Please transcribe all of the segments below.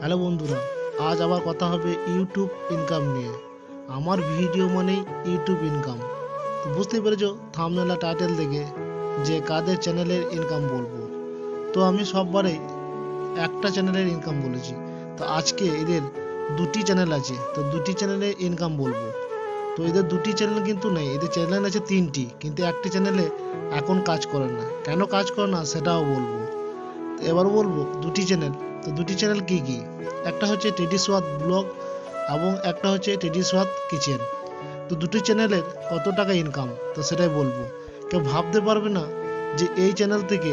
Hello বন্ধুরা, আজ আবার কথা হবে ইউটিউব ইনকাম নিয়ে। আমার ভিডিও মানেই ইউটিউব ইনকাম তো বুঝতেই পেরেছ থামনেলা টাইটেল দেখে যে কাদের চ্যানেলের ইনকাম বলব। তো আমি সববারে একটা চ্যানেলের ইনকাম বলেছি। তো আজকে এদের দুটি চ্যানেল আছে, তো দুটি চ্যানেলের ইনকাম বলব। তো এদের দুটি চ্যানেল কিন্তু নেই, এদের চ্যানেল আছে তিনটি, কিন্তু একটি চ্যানেলে এখন কাজ করে না। কেন কাজ করে না সেটাও বলব। এবার বলব, দুটি চ্যানেল তো দুটি চ্যানেল কি কি? একটা হচ্ছে টেডি সোয়াদ ব্লগ এবং একটা হচ্ছে টেডি সোয়াদ কিচেন তো দুটি চ্যানেলের কত টাকা ইনকাম তো সেটাই বলব। কেউ ভাবতে পারবে না যে এই চ্যানেল থেকে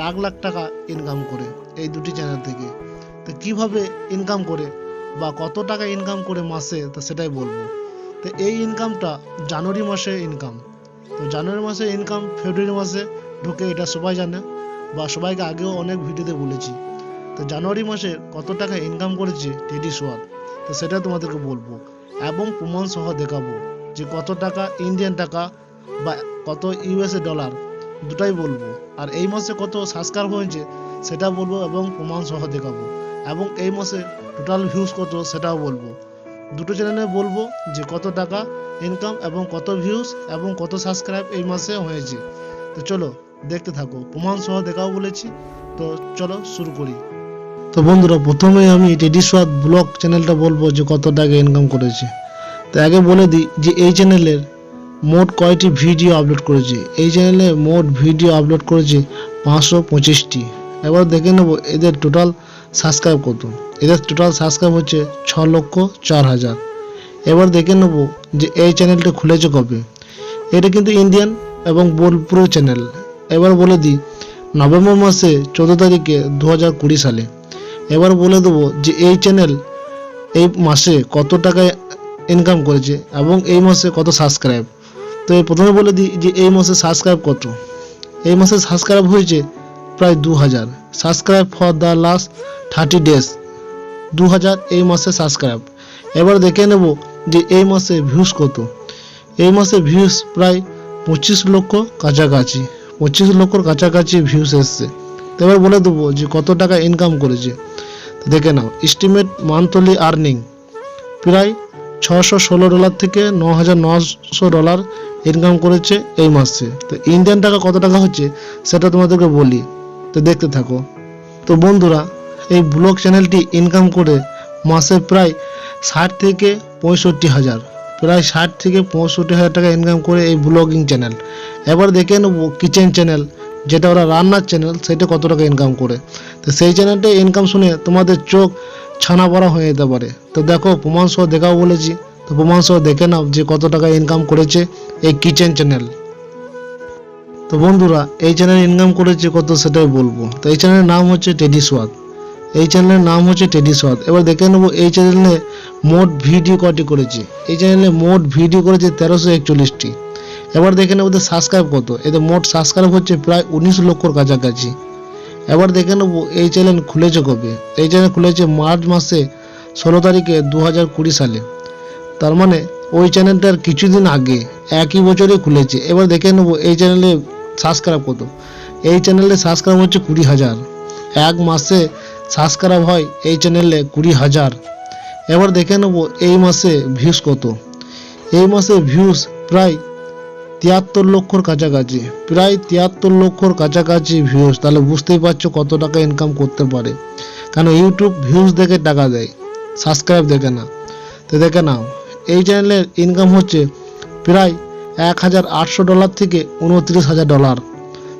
লাখ লাখ টাকা ইনকাম করে, এই দুটি চ্যানেল থেকে। তো কীভাবে ইনকাম করে বা কত টাকা ইনকাম করে মাসে, তো সেটাই বলব। তো এই ইনকামটা জানুয়ারি মাসে ইনকাম তো জানুয়ারি মাসে ইনকাম ফেব্রুয়ারি মাসে ঢুকে এটা সবাই জানে বা সবাইকে আগেও অনেক ভিডিওতে বলেছি। তো জানুয়ারি মাসে কত টাকা ইনকাম করেছে টেডি সোয়াদ তো সেটা তোমাদেরকে বলব। এবং প্রমাণ সহ দেখাবো যে কত টাকা ইন্ডিয়ান টাকা বা কত ইউএসএ ডলার দুটাই বলব। আর এই মাসে কত সাবস্ক্রাইব হয়েছে সেটা বলব এবং প্রমাণ সহ দেখাবো। এবং এই মাসে টোটাল ভিউজ কত সেটাও বলব। দুটো চ্যানেলে বলব যে কত টাকা ইনকাম এবং কত ভিউজ এবং কত সাবস্ক্রাইব এই মাসে হয়েছে। তো চলো দেখতে থাকো। প্রমাণ সহ দেখাও বলেছি। তো চলো শুরু করি। তো বন্ধুরা প্রথমে আমি টেডি সোয়াদ ব্লগ চ্যানেলটা বলব যে কত টাকা ইনকাম করেছে। তো আগে বলে দিই যে এই চ্যানেলের মোট কয়টি ভিডিও আপলোড করেছে? এই চ্যানেলে মোট ভিডিও আপলোড করেছে পাঁচশো পঁচিশটি। এবার দেখে নেব এদের টোটাল সাবস্ক্রাইব কত। এদের টোটাল সাবস্ক্রাইব হচ্ছে ছ লক্ষ চার হাজার। এবার দেখে নেব যে এই চ্যানেলটা খুলেছে কবে। এটা কিন্তু ইন্ডিয়ান এবং বোলপুর চ্যানেল এবার বলে দিই, নভেম্বর মাসে চোদ্দ তারিখে দু হাজার কুড়ি সালে এবার বলে দেবো যে এই চ্যানেল এই মাসে কত টাকা ইনকাম করেছে এবং এই মাসে কত সাবস্ক্রাইব তো এই প্রথমে বলে দিই যে এই মাসে সাবস্ক্রাইব কত। এই মাসে সাবস্ক্রাইব হয়েছে প্রায় দু হাজার subscribe for the last thirty days দু হাজার এই মাসে সাবস্ক্রাইব এবার দেখে নেব যে এই মাসে ভিউস কত। এই মাসে ভিউস প্রায় পঁচিশ লক্ষ কাছাকাছি, পঁচিশ লক্ষর কাছাকাছি ভিউস এসছে। এবার বলে দেবো যে কত টাকা ইনকাম করেছে। দেখে নাও এস্টিমেট মান্থলি আর্নিং প্রায় ছশো ষোলো ডলার থেকে ন হাজার নশো ডলার ইনকাম করেছে এই মাসে। তো ইন্ডিয়ান টাকা কত টাকা হচ্ছে, সেটা তোমাদেরকে বলি। তো দেখতে থাকো। তো বন্ধুরা, এই ব্লগ চ্যানেলটি ইনকাম করে মাসে প্রায় ষাট থেকে পঁয়ষট্টি হাজার, প্রায় ষাট থেকে পঁয়ষট্টি হাজার টাকা ইনকাম করে এই ব্লগিং চ্যানেল এবার দেখে নেব কিচেন চ্যানেল যেটা ওরা রান্নার চ্যানেল সেটা কত টাকা ইনকাম করে। তো সেই চ্যানেলটা ইনকাম শুনে তোমাদের চোখ ছানা পড়া হয়ে যেতে পারে। তো দেখো, প্রমাণ সহ দেখাও বলেছি। তো প্রমাণ সহ দেখে নাও যে কত টাকা ইনকাম করেছে এই কিচেন চ্যানেল তো বন্ধুরা, এই চ্যানেল ইনকাম করেছে কত সেটাই বলব। তো এই চ্যানেলের নাম হচ্ছে টেডি সোয়াদ এই চ্যানেলের নাম হচ্ছে টেডি সোয়াদ এবার দেখে নেব এই চ্যানেলে মোট ভিডিও কটি করেছে। এই চ্যানেলে মোট ভিডিও করেছে তেরোশো একচল্লিশটি। এবার দেখে নেব ওদের সাবস্ক্রাইব কত। এদের মোট সাবস্ক্রাইব হচ্ছে প্রায় উনিশ লক্ষর কাছাকাছি। এবার দেখে নেব এই চ্যানেল খুলেছে কবে। এই চ্যানেল খুলেছে মার্চ মাসে ষোলো তারিখে দু হাজার কুড়ি সালে। তার মানে ওই চ্যানেলটার কিছুদিন আগে একই বছরে খুলেছে। এবার দেখে নেব এই চ্যানেলে সাবস্ক্রাইব কত। এই চ্যানেলে সাবস্ক্রাইব হচ্ছে কুড়ি হাজার। এক মাসে সাবস্ক্রাইব হয় এই চ্যানেলে কুড়ি হাজার। এবার দেখে নেব এই মাসে ভিউজ কত। এই মাসে ভিউজ প্রায় তিয়াত্তর লক্ষর কাছাকাছি, প্রায় তিয়াত্তর লক্ষর কাছাকাছি ভিউজ তাহলে বুঝতেই পারছ কত টাকা ইনকাম করতে পারে। কারণ ইউটিউব ভিউজ দেখে টাকা দেয় সাবস্ক্রাইব দেখে না। তো দেখে নাও, এই চ্যানেলের ইনকাম হচ্ছে প্রায় এক হাজার আটশো ডলার থেকে উনত্রিশ হাজার ডলার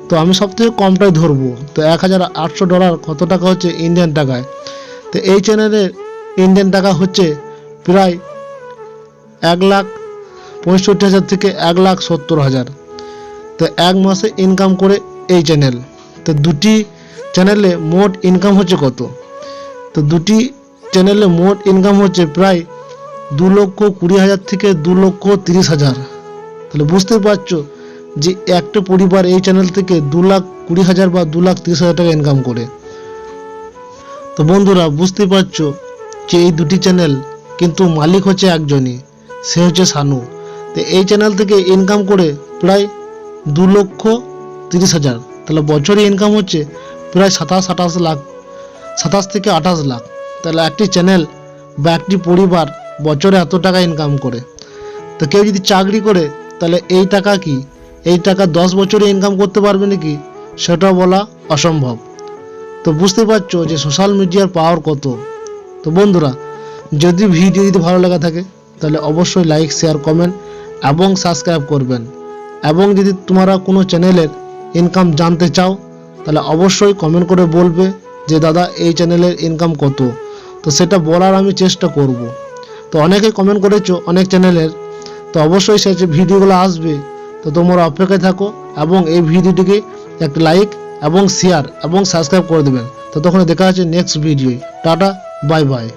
তো আমি সব থেকে কমটাই ধরবো, তো এক হাজার আটশো ডলার কত টাকা হচ্ছে ইন্ডিয়ান টাকায়? তো এই চ্যানেলের ইন্ডিয়ান টাকা হচ্ছে প্রায় এক লাখ পঁয়ষট্টি হাজার থেকে এক লাখ সত্তর হাজার। তো এক মাসে ইনকাম করে এই চ্যানেল তো দুটি চ্যানেলে মোট ইনকাম হচ্ছে কত? তো দুটি চ্যানেলে মোট ইনকাম হচ্ছে প্রায় দু লক্ষ কুড়ি হাজার থেকে দু লক্ষ তিরিশ হাজার। তাহলে বুঝতে পারছ যে একটা পরিবার এই চ্যানেল থেকে দু লাখ কুড়ি হাজার বা দু লাখ তিরিশ হাজার টাকা ইনকাম করে। তো বন্ধুরা বুঝতে পারছ যে এই দুটি চ্যানেল কিন্তু মালিক হচ্ছে একজনই, সে হচ্ছে সানু। তো এই চ্যানেল থেকে ইনকাম করে প্রায় দু লক্ষ তিরিশ হাজার। তাহলে বছরে ইনকাম হচ্ছে প্রায় সাতাশ, আঠাশ লাখ, সাতাশ থেকে আঠাশ লাখ। তাহলে একটি চ্যানেল বা একটি পরিবার বছরে এত টাকা ইনকাম করে। তো কেউ যদি চাকরি করে, তাহলে এই টাকা কি? এই টাকা দশ বছরে ইনকাম করতে পারবে নাকি? সেটা বলা অসম্ভব। তো বুঝতে পারছ যে সোশ্যাল মিডিয়ার পাওয়ার কত। তো বন্ধুরা, যদি ভিডিও যদি ভালো লাগা থাকে, তাহলে অবশ্যই লাইক শেয়ার কমেন্ট এবং সাবস্ক্রাইব করবেন। এবং যদি তোমরা কোনো চ্যানেলের ইনকাম জানতে চাও, তাহলে অবশ্যই কমেন্ট করে বলবে যে, দাদা, এই চ্যানেলের ইনকাম কত? তো সেটা বলার আমি চেষ্টা করব। তো অনেকে কমেন্ট করেছ, অনেক চ্যানেলের তো অবশ্যই সে যে ভিডিওগুলো আসবে, তো তোমরা অপেক্ষায় থাকো এবং এই ভিডিওটিকে একটা লাইক এবং শেয়ার এবং সাবস্ক্রাইব করে দেবেন। তো তখন দেখা হচ্ছে next video tata bye bye